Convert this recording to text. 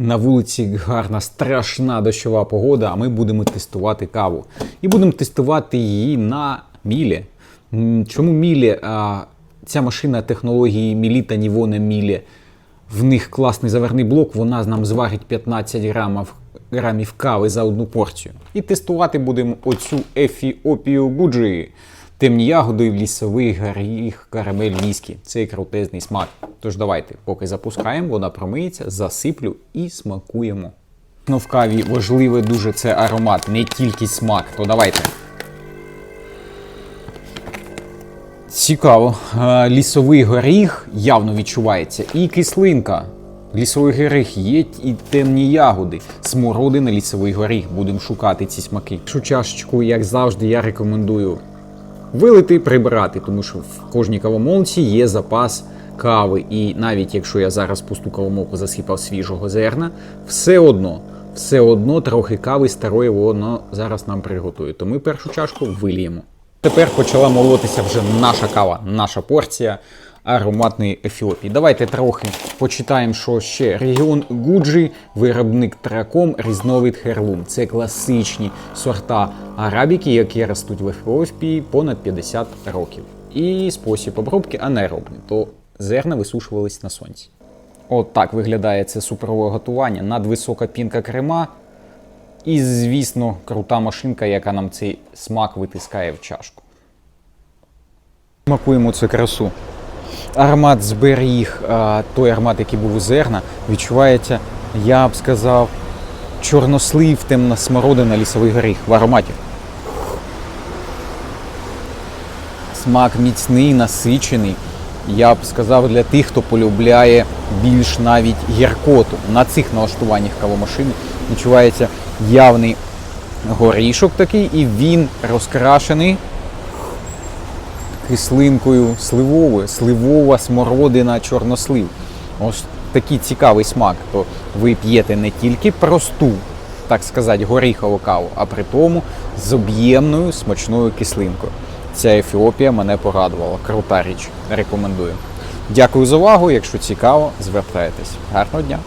На вулиці гарна, страшна дощова погода, а ми будемо тестувати каву. І будемо тестувати її на мілі. Чому мілі? Ця машина технології Мілі та Нівоне Мілі. В них класний заверний блок, вона нам зварить 15 грамів, грамів кави за одну порцію. І тестувати будемо оцю Ефіопію Гуджі. Темні ягоди, лісовий горіх, карамель, віскі. Це крутезний смак. Тож давайте, поки запускаємо, вона промиється, засиплю і смакуємо. Ну, в каві важливе дуже це аромат, не тільки смак. То давайте. Цікаво. Лісовий горіх явно відчувається. І кислинка. Лісовий горіх є і темні ягоди. Смородина, лісовий горіх. Будемо шукати ці смаки. Шу чашечку, як завжди, я рекомендую вилити, прибирати, тому що в кожній кавомолці є запас кави. І навіть якщо я зараз пусту кавомолку засипав свіжого зерна, все одно, все одно трохи кави старої воно зараз нам приготує. То ми першу чашку виліємо. Тепер почала молотися вже наша кава, наша порція ароматної Ефіопії. Давайте трохи почитаємо, що ще регіон Гуджі, виробник траком, різновид херлум. Це класичні сорта арабіки, які ростуть в Ефіопії понад 50 років. І спосіб обробки анеробний, то зерна висушувались на сонці. От так виглядає це суперове готування. Надвисока пінка крема. І, звісно, крута машинка, яка нам цей смак витискає в чашку. Смакуємо цю красу. Аромат зберіг той аромат, який був у зерна, відчувається, я б сказав, чорнослив, темна смородина, лісовий горіх в ароматі. Смак міцний, насичений. Я б сказав для тих, хто полюбляє більш навіть гіркоту. На цих налаштуваннях кавомашини відчувається явний горішок такий, і він розкрашений кислинкою сливовою, сливова смородина, чорнослив. Ось такий цікавий смак. То ви п'єте не тільки просту, так сказати, горіхову каву, а при тому з об'ємною смачною кислинкою. Ця Ефіопія мене порадувала. Крута річ. Рекомендую. Дякую за увагу. Якщо цікаво, звертайтесь. Гарного дня!